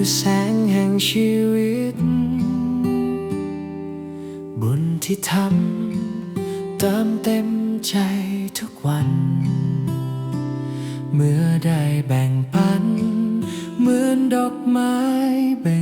คือแสงแห่งชีวิต บุญที่ทำเติมเต็มใจทุกวัน เมื่อได้แบ่งปัน เหมือนดอกไม้เบ่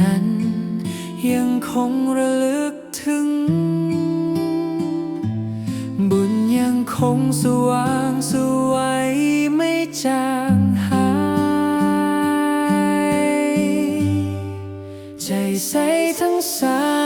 นั้น ยังคงระลึกถึง บุญยังคงสว่างสวยไม่จางหาย ใจใสทั้งสาย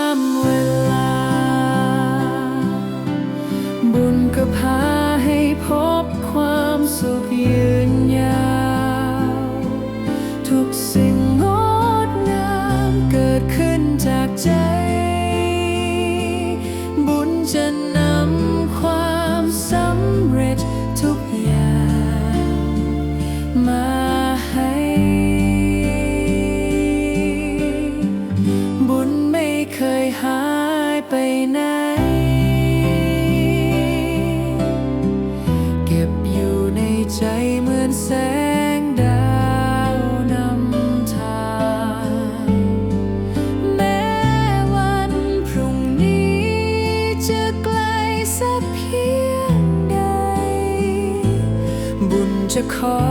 จะคอ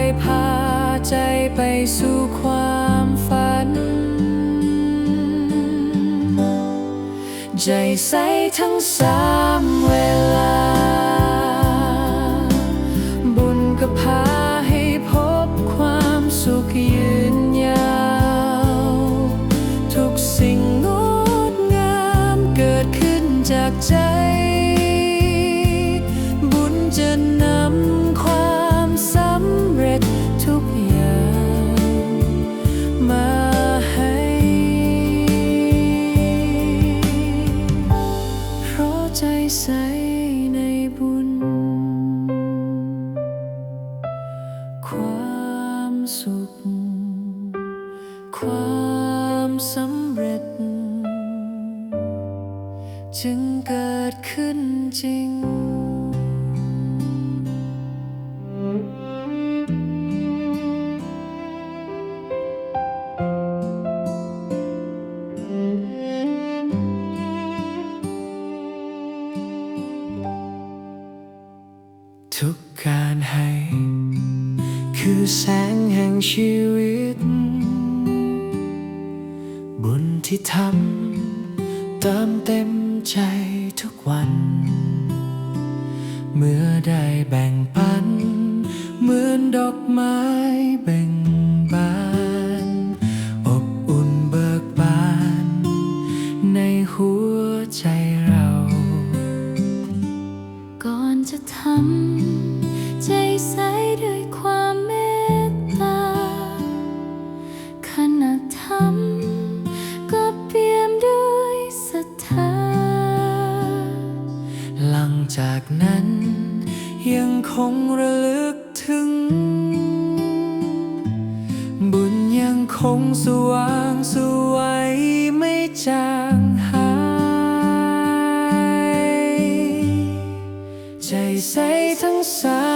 ยพาใจไปสู่ความฝัน ใจใสทั้งสามเวลา บุญก็พาให้พบความสุขยืนยาว ทุกสิ่งงดงามเกิดขึ้นจากใจ บุญจะนำ ความสุข ความสำเร็จ จึงเกิดขึ้นจริงทุกการให้ คือแสงแห่งชีวิต บุญที่ทำเติมเต็มใจทุกวัน เมื่อได้แบ่งปัน เหมือนดอกไม้เบ่งบาน ยังคงระลึกถึง บุญยังคงสว่างสวยไม่จางหาย ใจใสทั้งสาย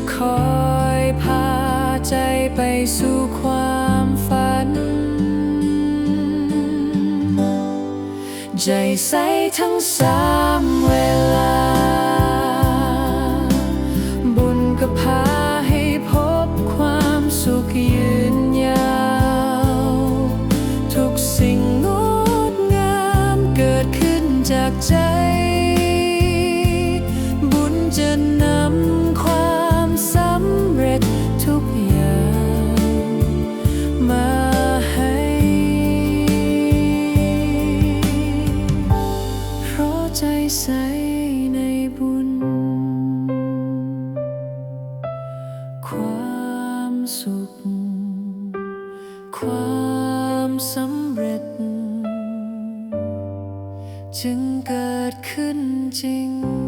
จะคอยพาใจไปสู่ความฝัน ใจใสทั้งสามเวลา บุญก็พาให้พบความสุขยืนยาว ทุกสิ่งงดงามเกิดขึ้นจากใจ บุญจะ ใจใสในบุญ ความสุข ความสำเร็จ จึงเกิดขึ้นจริง